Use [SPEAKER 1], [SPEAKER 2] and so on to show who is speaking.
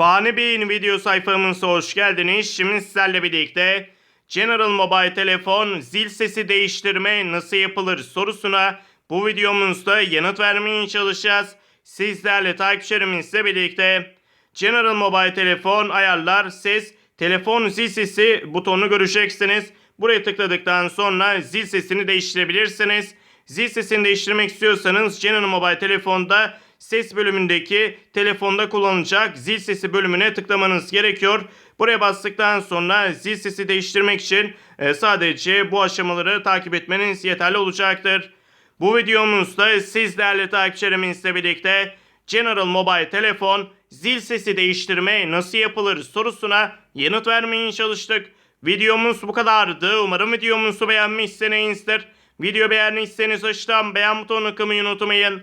[SPEAKER 1] Fani Bey'in video sayfamıza hoş geldiniz. Şimdi sizlerle birlikte General Mobile telefon zil sesi değiştirme nasıl yapılır sorusuna bu videomuzda yanıt vermeye çalışacağız. Sizlerle takipçilerimizle birlikte General Mobile telefon ayarlar ses telefon zil sesi butonunu göreceksiniz. Buraya tıkladıktan sonra zil sesini değiştirebilirsiniz. Zil sesini değiştirmek istiyorsanız General Mobile telefonda ses bölümündeki telefonda kullanılacak zil sesi bölümüne tıklamanız gerekiyor. Buraya bastıktan sonra zil sesi değiştirmek için e, sadece bu aşamaları takip etmeniz yeterli olacaktır. Bu videomuzda siz değerli takipçilerimizle birlikte General Mobile telefon zil sesi değiştirme nasıl yapılır sorusuna yanıt vermeye çalıştık. Videomuz bu kadardı. Umarım videomuzu beğenmişsinizdir. Video beğendiyseniz aşağıdan beğen butonuna kılmayı unutmayın.